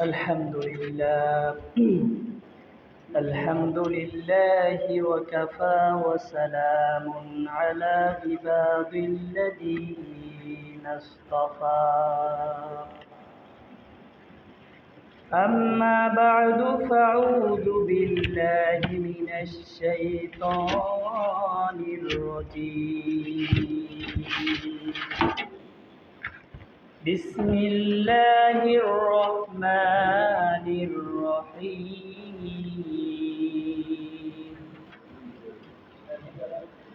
الحمد لله. الحمد لله وكفى وسلام على عباد الذين اصطفى. أما بعد فأعوذ بالله من الشيطان الرجيم. بسم الله الرحمن الرحيم.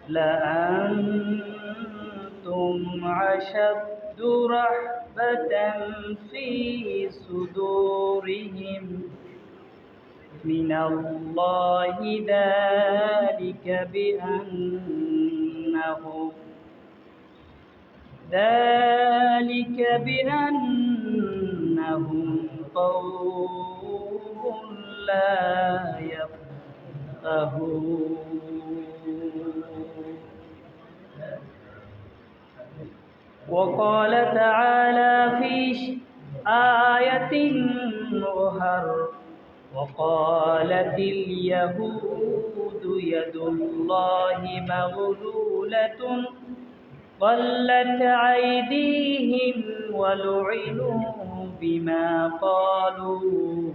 لأنتم أشد رحبة في صدورهم. من الله ذلك بأنهم ذلك بأنهم قوم لا يفقهون. وقال تعالى في آية أخر وقالت اليهود يد الله مغلولة قلت أيديهم ولعنوا بما قالوا.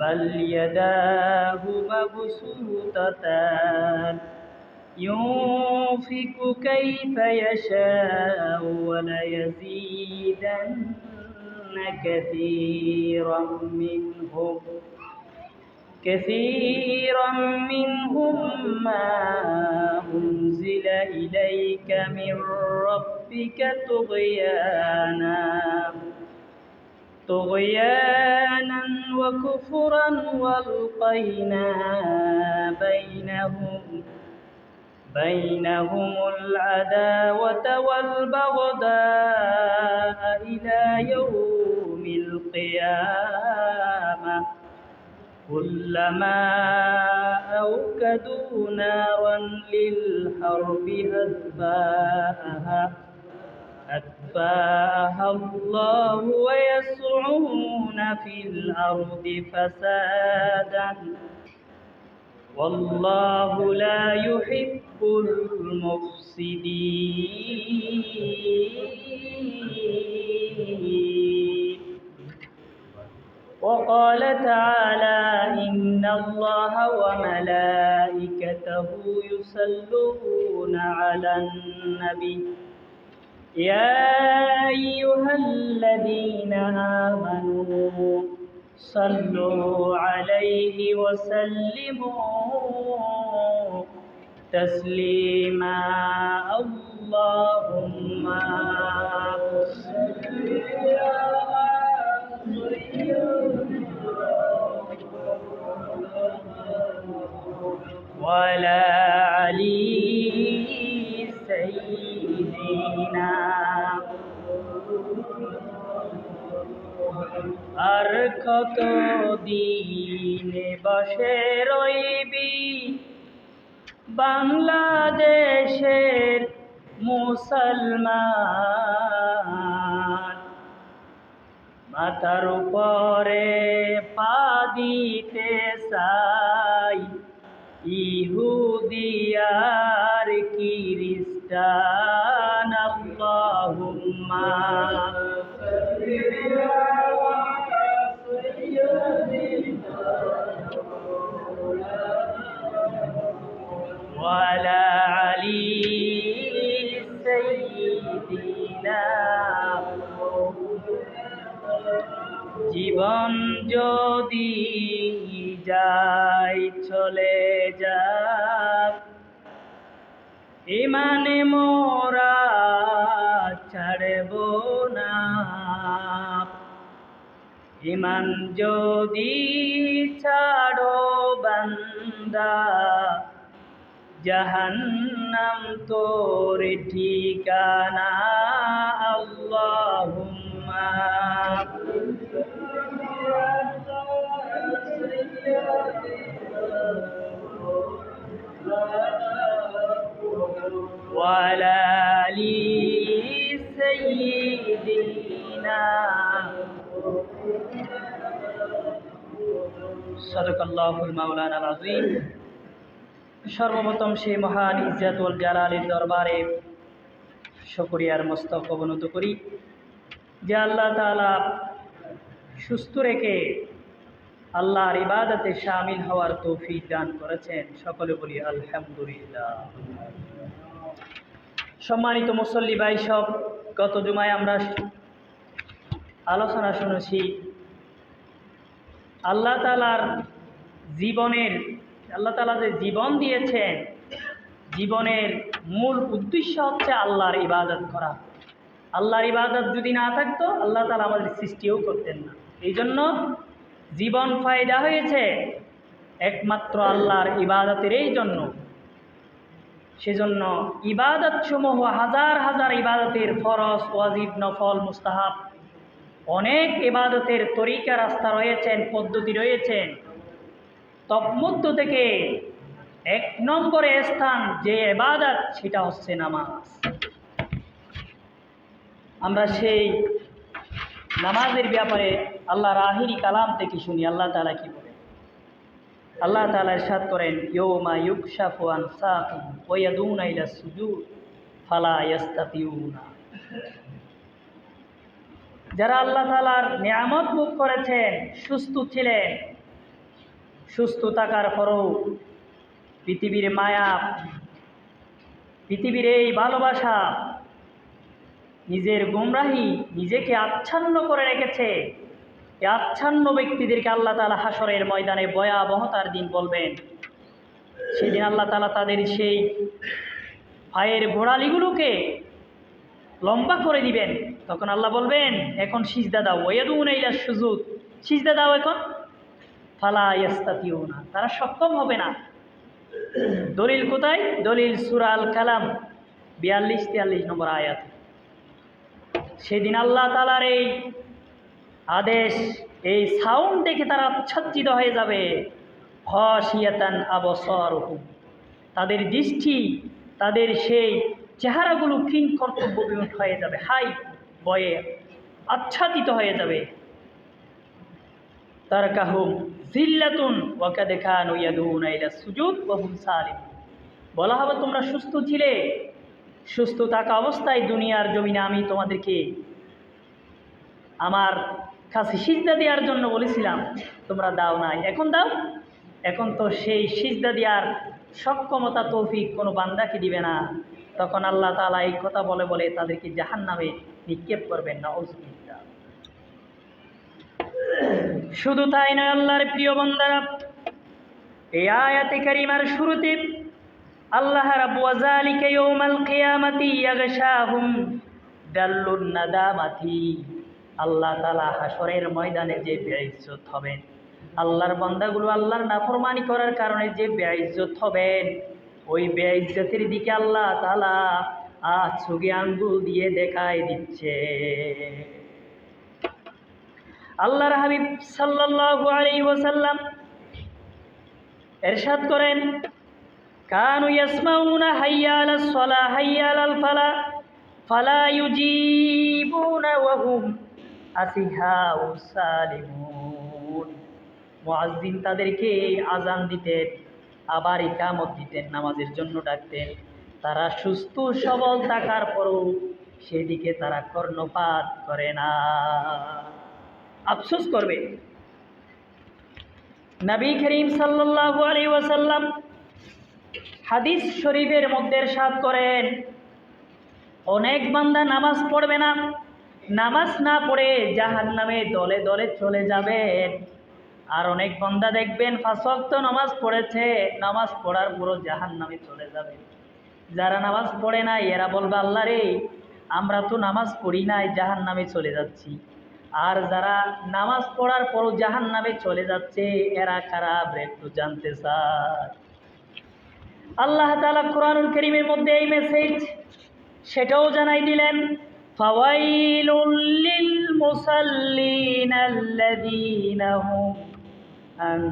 بل يداه مبسوطتان. ينفق كيف يشاء وليزيدن كثيرا منهم. كثيرا منهم ما أنزل إليك من ربك طغيانا طغيانا وكفرا وألقينا بينهم بينهم العداوة والبغضاء إلى يوم القيامة. كلما أوكدوا نارا للحرب أتباعها أتباعها الله ويسعون في الأرض فسادا. والله لا يحب المفسدين. وقال تعالى إن الله وملائكته يصلون على النبي. يا أيها الذين آمنوا صلوا عليه وسلموا تسليما. اللهم وعلى علي سيدنا আর কত দিনে বসে রইবি বাংলাদেশের মুসলমান মাথার উপরে পা দিতে চাই ইহুদিয়ার কিরিস্টান আল্লাহুম্মা। ইমান যদি ছাড়ো বান্দা জাহান্নাম তোর ঠিকানা আল্লাহুম্মা وعلى آل سيدنا সর্বপ্রথম সেই মহান ইজ্জাতুল জালালের দরবারে শুকরিয়ার মস্তক অবনত করি, যে আল্লাহ তাআলা সুস্থ রেখে আল্লাহর ইবাদতে সামিল হওয়ার তৌফিক দান করেছেন। সকলে বলি, আলহামদুলিল্লাহ। সম্মানিত মুসল্লি ভাই সব, গত জুমায় আমরা আলোচনা শুনেছি। আল্লাহ তালার জীবনের, আল্লাহ তালা যে জীবন দিয়েছেন, জীবনের মূল উদ্দেশ্য হচ্ছে আল্লাহর ইবাদত করা। আল্লাহর ইবাদত যদি না থাকতো, আল্লাহ তালা আমাদের সৃষ্টিও করতেন না। এই জন্য জীবন ফায়দা হয়েছে একমাত্র আল্লাহর ইবাদতের এই জন্য। সেজন্য ইবাদত সমূহ হাজার হাজার ইবাদতের ফরজ, ওয়াজিব, নফল, মুস্তাহাব অনেক ইবাদতের তরিকা রাস্তা রয়েছেন, পদ্ধতি রয়েছেন। তন্মধ্য থেকে এক নম্বরে স্থান যে এবাদত সেটা হচ্ছে নামাজ। আমরা সেই নামাজের ব্যাপারে আল্লাহ রাহিরি কালাম থেকে শুনি, আল্লাহ তালা কি বলেন? আল্লাহ তালা ইরশাদ করেন ইয়ৌমা ইউকশাফু আন সাকি ওয়ায়াদুনা ইলা সুজুদ, ফালা ইয়াস্তাতিউনা। যারা আল্লাহ তালার নিয়ামত ভোগ করেছেন, সুস্থ ছিলেন, সুস্থ থাকার পরও পৃথিবীর মায়া, পৃথিবীর এই ভালোবাসা নিজের গুমরাহি নিজেকে আচ্ছন্ন করে রেখেছে। এই আচ্ছন্ন ব্যক্তিদেরকে আল্লাহ তালা হাসরের ময়দানে ভয়াবহতার দিন বলবেন। সেদিন আল্লাহ তালা তাদের সেই পায়ের গোড়ালিগুলোকে লম্বা করে দিবেন। তখন আল্লাহ বলবেন, এখন সিজদা দাও ওয়াদুন এইলা সুজুদ সিজদা দাও এখন? ফালা না তারা সক্ষম হবে না। দলিল কোথায়? দলিল সুরাল কালাম বিয়াল্লিশ, তিয়াল্লিশ নম্বর আয়াত। সেদিন আল্লাহ তালার এই আদেশ, এই সাউন্ড দেখে তারা আচ্ছাদিত হয়ে যাবে। হসিয়াতান আবসর হুম তাদের দৃষ্টি, তাদের সেই চেহারাগুলো কিং কর্তব্য বিমুখ হয়ে যাবে। হাই! বয়ে আচ্ছাদিত হয়ে যাবে। তার কাহুম জিল্লাতুন ওয়াকা দেখান ওয়াদুন আইলা সুযোগ ওহুম সালিম বলা হবে, তোমরা সুস্থ ছিলে। সুস্থ থাকা অবস্থায় দুনিয়ার জমিনে আমি তোমাদেরকে আমার কাছে সিজদা দেওয়ার জন্য বলেছিলাম, তোমরা দাও নাই। এখন দাও। এখন তো সেই সিজদা দেওয়ার সক্ষমতা, তৌফিক কোনো বান্দাকে দিবে না। তখন আল্লাহ তালা এই কথা বলে বলে তাদেরকে জাহান নামে নিক্ষেপ করবেন না অসুবিধা শুধু তাই নয়, আল্লাহর প্রিয় বন্দারা, এই আয়াতে কারিমার শুরুতে আল্লাহ আল্লাহ হাসরের ময়দানে যে আল্লাহর বান্দাগুলো আল্লাহর করার কারণে যে ওই দিকে আল্লাহ আজ ছুগে আঙ্গুল দিয়ে দেখায় দিচ্ছে। আল্লাহর হাবিব সাল্লাল্লাহু আলাইহি ওয়াসাল্লাম এরশাদ করেন, কানু ইয়াসমাউনা হাইয়া আলাস সালাহ হাইয়া আলাল ফালা ফালা ইউজিবুনা ওয়া হুম আসিহাউ সালিমুন। তাদেরকে আজান দিতেন, আবার ইকামত দিতেন, নামাজের জন্য ডাকতেন। তারা সুস্থ সবল থাকার পরও সেদিকে তারা কর্ণপাত করে না। আফসোস করবে। নবী করিম সাল্লাল্লাহু আলাইহি ওয়াসাল্লাম হাদিস শরীফের মধ্যে সাত করেন, অনেক বান্দা নামাজ পড়বে না, নামাজ না পড়ে জাহান নামে দলে দলে চলে যাবেন। আর অনেক বান্দা দেখবেন ফাঁসক্ত নামাজ পড়েছে, নামাজ পড়ার পুরো জাহান নামে চলে যাবে। যারা নামাজ পড়ে নাই, এরা বলবে, আল্লাহ রে, আমরা তো নামাজ পড়ি নাই জাহান নামে চলে যাচ্ছি। আর যারা নামাজ পড়ার পরও জাহান নামে চলে যাচ্ছে, এরা খারাপ একটু জানতে চায়। আল্লাহ তালা কোরআনুল করিমের মধ্যে এই মেসেজ সেটাও জানাই দিলেন আন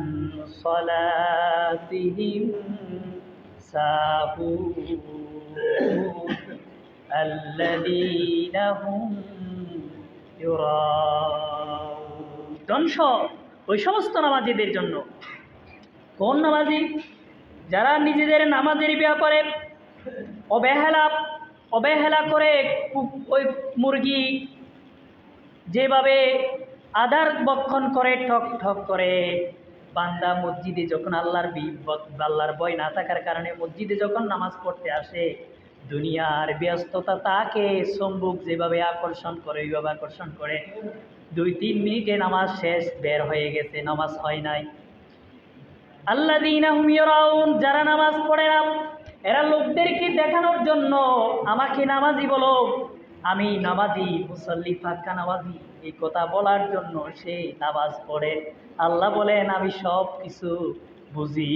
ধ্বংস ওই সমস্ত নামাজিদের জন্য। কোন নামাজি? যারা নিজেদের নামাজের ব্যাপারে অবহেলা অবহেলা করে ওই মুরগি যেভাবে আদার বক্ষণ করে, ঠক ঠক করে বান্দা মসজিদে যখন আল্লাহর আল্লাহর ভয় না থাকার কারণে মসজিদে যখন নামাজ পড়তে আসে, দুনিয়ার ব্যস্ততা তাকে সম্বুক যেভাবে আকর্ষণ করে, ওইভাবে আকর্ষণ করে। দুই, তিন মিনিটে নামাজ শেষ, বের হয়ে গেছে, নামাজ হয় নাই। আল্লাহ যারা নামাজ পড়ে না, এরা লোকদেরকে দেখানোর জন্য, আমাকে নামাজি বলো। আমি নামাজি, মুসল্লি, ফাঁকা নামাজি। এই কথা বলার জন্য সে নামাজ পড়ে। আল্লাহ বলেন, আমি সব কিছু বুঝি।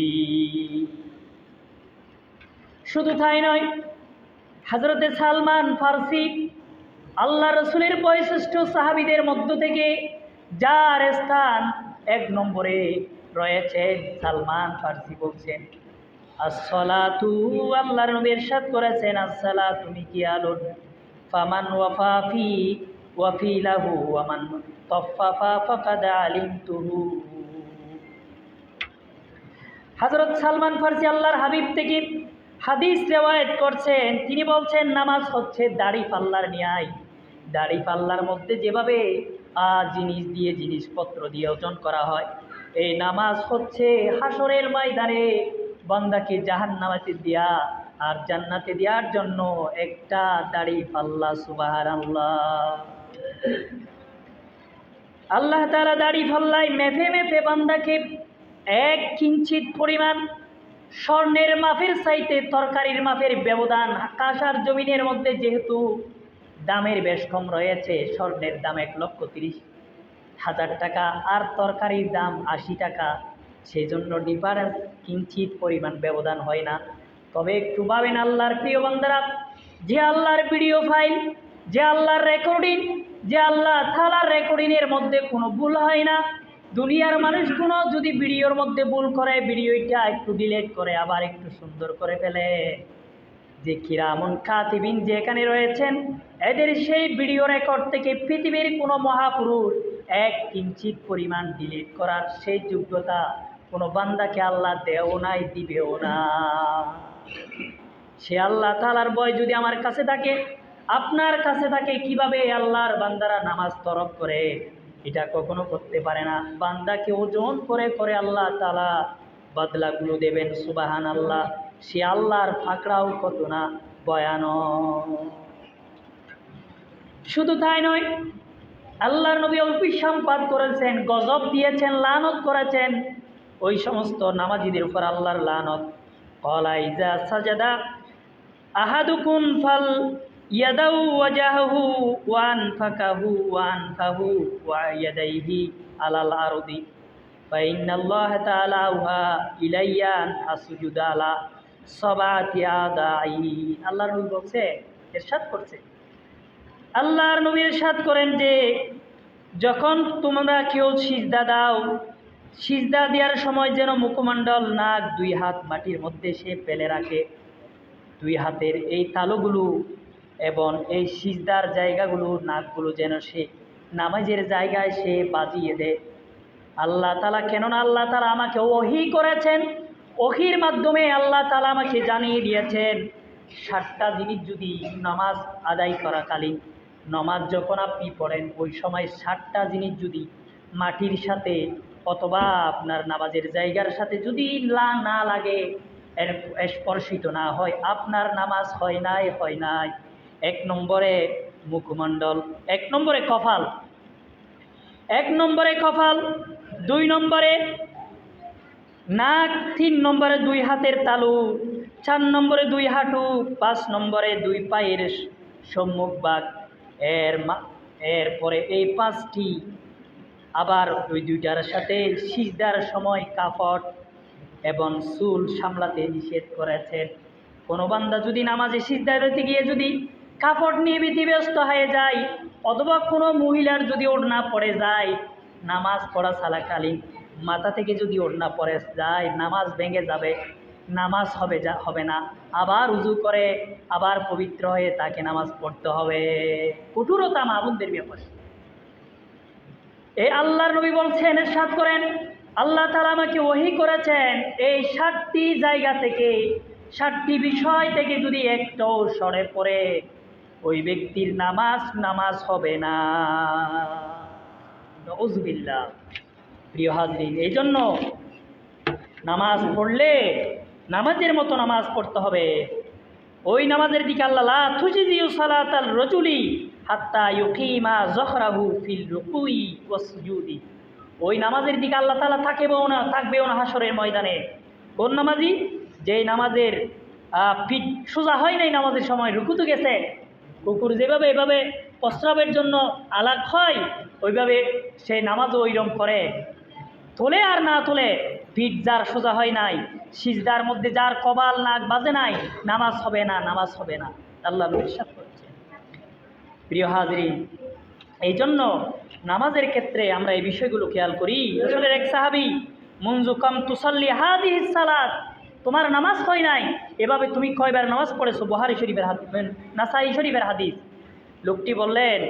শুধু তাই নয় হজরতে সালমান ফার্সি আল্লাহ রসুলের বৈশিষ্ট্য সাহাবিদের মধ্য থেকে যার স্থান এক নম্বরে রয়েছেন সালমান ফার্সি বলছেন, আসসালাতু আল্লাহর নবী ইরশাদ করেছেন আসসালা তুমি কি আলুন, ফামান ওয়াফাফি ওয়াফি লাহু তফাফা ফাকাদ আলিমতুহু। হজরত সালমান ফার্সি আল্লাহর হাবিব থেকে হাদিস রেওয়ায়ত করছেন। তিনি বলছেন নামাজ হচ্ছে দাড়ি পাল্লার ন্যায়। দাড়ি পাল্লার মধ্যে যেভাবে আহ, জিনিস দিয়ে জিনিসপত্র দিয়ে ওজন করা হয় এই নামাজ হচ্ছে হাসরের ময়দানে বান্দাকে জাহান নামাতে দেয়া আর জান্নাতে দেওয়ার জন্য একটা দাড়ি পাল্লা সুবাহার আল্লাহ আল্লাহ তারা দাড়ি পাল্লায় মেফে মেফে বান্দাকে এক কিঞ্চিত পরিমাণ স্বর্ণের মাপের চাইতে তরকারির মাপের ব্যবধান আর জমিনের মধ্যে যেহেতু দামের বেশ কম রয়েছে, স্বর্ণের দাম এক লক্ষ তিরিশ হাজার টাকা আর তরকারির দাম আশি টাকা সেই জন্য ডিফারেন্স কিঞ্চিত পরিমাণ ব্যবধান হয় না। তবে একটু ভাবেন, আল্লাহর প্রিয় বান্দারা, যে আল্লাহর ভিডিও ফাইল যে আল্লাহর রেকর্ডিং যে আল্লাহ থালার রেকর্ডিংয়ের মধ্যে কোনো ভুল হয় না। দুনিয়ার মানুষ কোনো যদি ভিডিওর মধ্যে ভুল করে, ভিডিওটা একটু ডিলেট করে, আবার একটু সুন্দর করে ফেলে। যে কিরামন কাতিবিন যেখানে রয়েছেন, এদের সেই ভিডিও রেকর্ড থেকে পৃথিবীর কোনো মহাপুরুষ এক কিঞ্চিত পরিমাণ ডিলিট করার সেই যোগ্যতা কোনো বান্দাকে আল্লাহ দেও নাই, দিবেও না। সে আল্লাহ তালার বয় যদি আমার কাছে থাকে আপনার কাছে থাকে কীভাবে আল্লাহর বান্দারা নামাজ তরফ করে, এটা কখনো করতে পারে না। বান্দাকে ওজন করে করে আল্লাহ তালা বদলাগুলো দেবেন সুবাহান আল্লাহ সে আল্লাহর ফাঁকড়াও কত না বয়ান শুধু তাই নয়, আল্লাহর নবী অভিসম্পাদ করেছেন, গজব দিয়েছেন, লানত করেছেন। ওই সমস্ত নামাজিদের উপর আল্লাহর লানত। কলা ইজা সাজাদা আহাদুকুন ফাল ইয়াদাউ ওয়াজাহু ওয়ান ফাকাহু ওয়ান ফাহু ওয়া ইয়াদাইহি আলাল আরদি فإن الله تعالى أوحى إلي أن أسجد على سبعة أعدائي আল্লাহর নবী বলছে ইরশাদ করছে আল্লাহর নবী ইরশাদ করেন যে যখন তোমরা কেউ সিজদা দাও সিজদা দেওয়ার সময় যেন মুখমণ্ডল নাক দুই হাত মাটির মধ্যে সে ফেলে রাখে দুই হাতের এই তালুগুলো এবং এই সিজদার জায়গাগুলো নাকগুলো যেন সে নামাজের জায়গায় সে বাজিয়ে দেয়। আল্লাহ তালা কেননা আল্লাহ তালা আমাকে ওহি করেছেন, ওহির মাধ্যমে আল্লাহ তালা আমাকে জানিয়ে দিয়েছেন ষাটটা জিনিস যদি নামাজ আদায় করাকালীন, নমাজ যখন আপনি পড়েন, ওই সময় ষাটটা জিনিস যদি মাটির সাথে অথবা আপনার নামাজের জায়গার সাথে যদি না লাগে, এর স্পর্শিত না হয়, আপনার নামাজ হয় নাই হয় নাই এক নম্বরে মুখমণ্ডল, এক নম্বরে কপাল, এক নম্বরে কপাল, দুই নম্বরে নাক, তিন নম্বরে দুই হাতের তালু, চার নম্বরে দুই হাঁটু, পাঁচ নম্বরে দুই পায়ের সম্মুখ বাঘ এর এরপরে এই পাঁচটি। আবার ওই দুইটার সাথে সিজদার সময় কাপড় এবং চুল সামলাতে নিষেধ করেছেন। কোনো বান্দা যদি নামাজে সিজদা দিতে গিয়ে যদি কাপড় নিয়ে ব্যতিব্যস্ত হয়ে যায়, অথবা কোনো মহিলার যদি ওড়না পড়ে যায়, নামাজ পড়া চলাকালীন মাথা থেকে যদি ওড়না পড়ে যায়, নামাজ ভেঙে যাবে, নামাজ হবে যা, হবে না। আবার উজু করে, আবার পবিত্র হয়ে তাকে নামাজ পড়তে হবে। কঠোরতা মাহবুবদের ব্যাপারে। এই আল্লাহর নবী বলছেন এর সাত করেন, আল্লাহ তালা আমাকে ওহি করেছেন, এই ষাটটি জায়গা থেকে ষাটটি বিষয় থেকে যদি একটাও সরে পড়ে ওই ব্যক্তির নামাজ নামাজ হবে না। নজবিল্লা প্রিয় হাজরিন এই জন্য নামাজ পড়লে নামাজের মতো নামাজ পড়তে হবে। ওই নামাজের দিকে আল্লাহ থুজিজিউ সালাতাল রজুলি হাত্তা ইউকিমা জহরাহু ফিল রুকুই ওয়াসজুদি। ওই নামাজের দিকে আল্লাহ তাআলা থাকবেও না থাকবেও না হাসরের ময়দানে। কোন নামাজি? যে নামাজের পিঠ সোজা হয় নাই নামাজের সময়, রুকুতে গেছে কুকুর যেভাবে এভাবে প্রস্রাবের জন্য আলাগ হয়, ওইভাবে সে নামাজও ওইরম করে। তোলে আর না তোলে, পিঠ যার সোজা হয় নাই, সিজদার মধ্যে যার কবাল নাক বাজে নাই, নামাজ হবে না, নামাজ হবে না। আল্লাহ বিশ্বাস করছে প্রিয় হাজরিন এই জন্য নামাজের ক্ষেত্রে আমরা এই বিষয়গুলো খেয়াল করি। রসুলের এক সাহাবি মঞ্জু কাম তুসাল্লি হাজি সালাত। তোমার নামাজ হয় নাই। এভাবে তুমি কয়বার নামাজ পড়েছো? বহারি শরীফের হাত নাসাই শরীফের হাদিস। লোকটি বললেন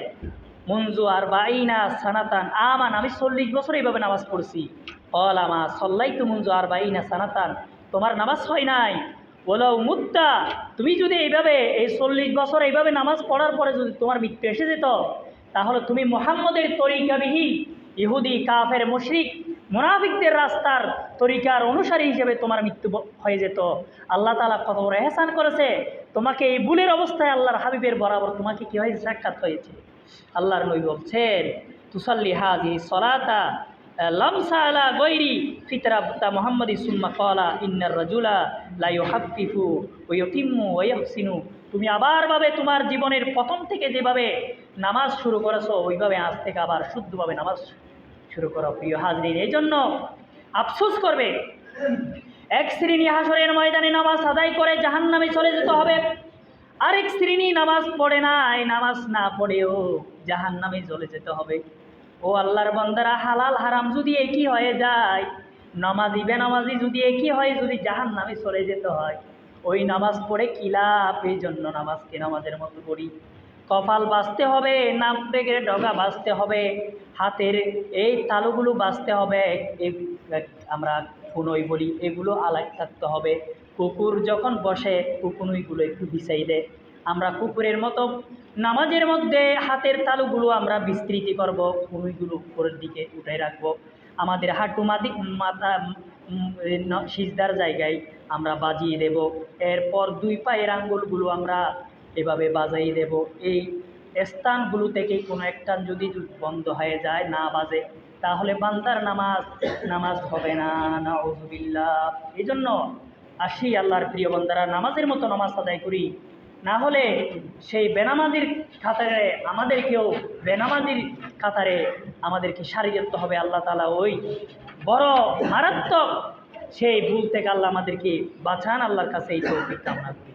মঞ্জু আর বাইনা সানাতান। আমান, আমি চল্লিশ বছর এইভাবে নামাজ পড়ছি। অল আমা সল্লাই তো মঞ্জু আর বাইনা সানাতান। তোমার নামাজ হয় নাই? বলাও মুদ্দা তুমি যদি এইভাবে, এই চল্লিশ বছর এইভাবে নামাজ পড়ার পরে যদি তোমার মৃত্যু এসে যেত, তাহলে তুমি মোহাম্মদের তরিকাবিহীন ইহুদি, কাফের, মুশরিক মুনাফিকদের রাস্তার তরিকার অনুসারী হিসেবে তোমার মৃত্যু হয়ে যেত। আল্লাহ তালা কত বড় এহসান করেছে। তোমাকে এই বুলের অবস্থায় আল্লাহর হাবিবের বরাবর তোমাকে কি হয়েছে? সাক্ষাৎ হয়েছে। আল্লাহর নবী বলছেন, তুসাল্লি হাজি সলাতা, লামসা আলা গৈরি ফিতরাবতা মোহাম্মদী সুম্মা কলা ইন্নার রাজুলা লাইও হাফিফু ওয়তিম্মু ওয়হসিনু তুমি আবার ভাবে তোমার জীবনের প্রথম থেকে যেভাবে নামাজ শুরু করেছ, ওইভাবে আজ থেকে আবার শুদ্ধভাবে নামাজ শুরু করো, প্রিয় হাজরিন। এই জন্য আফসোস করবে। এক শ্রেণি হাসরের ময়দানে নামাজ আদায় করে জাহান্নামে চলে যেতে হবে। আরেক শ্রেণি নামাজ পড়ে নাই, নামাজ না পড়েও জাহান নামে চলে যেতে হবে। ও আল্লাহর বন্দারা, হালাল হারাম যদি একই হয়ে যায়, নামাজি বেনামাজি যদি একই হয়, যদি জাহান নামে চলে যেতে হয়, ওই নামাজ পড়ে কি লাভ? এই জন্য নামাজকে নামাজের মতো করি। কপাল বাঁচতে হবে নাম থেকে ডগা বাঁচতে হবে, হাতের এই তালুগুলো বাঁচতে হবে আমরা কুনই বলি, এগুলো আলাগ থাকতে হবে। কুকুর যখন বসে কুকুনুইগুলো একটু বিছাই দেয়। আমরা কুকুরের মতো নামাজের মধ্যে হাতের তালুগুলো আমরা বিস্তৃতি করব কুনুইগুলো উপরের দিকে উঠে রাখব। আমাদের হাঁটু মাদি, মাথা সিজদার জায়গায় আমরা বাজিয়ে দেব। এরপর দুই পায়ের আঙ্গুলগুলো আমরা এভাবে বাজাই দেব। এই স্থানগুলো থেকে কোনো একটা যদি বন্ধ হয়ে যায়, না বাজে, তাহলে বান্দার নামাজ নামাজ হবে না। না এই জন্য আসি আল্লাহর প্রিয় বন্দারা, নামাজের মতো নামাজ আদায় করি। না হলে সেই বেনামাজির কাতারে আমাদেরকেও বেনামাজির কাতারে আমাদেরকে সারি যেতে হবে আল্লাহ তালা ওই। বড় মারাত্মক সেই ভুল থেকে আল্লাহ আমাদেরকে বাঁচান। আল্লাহর কাছে এই তৌফিক কামনা করি।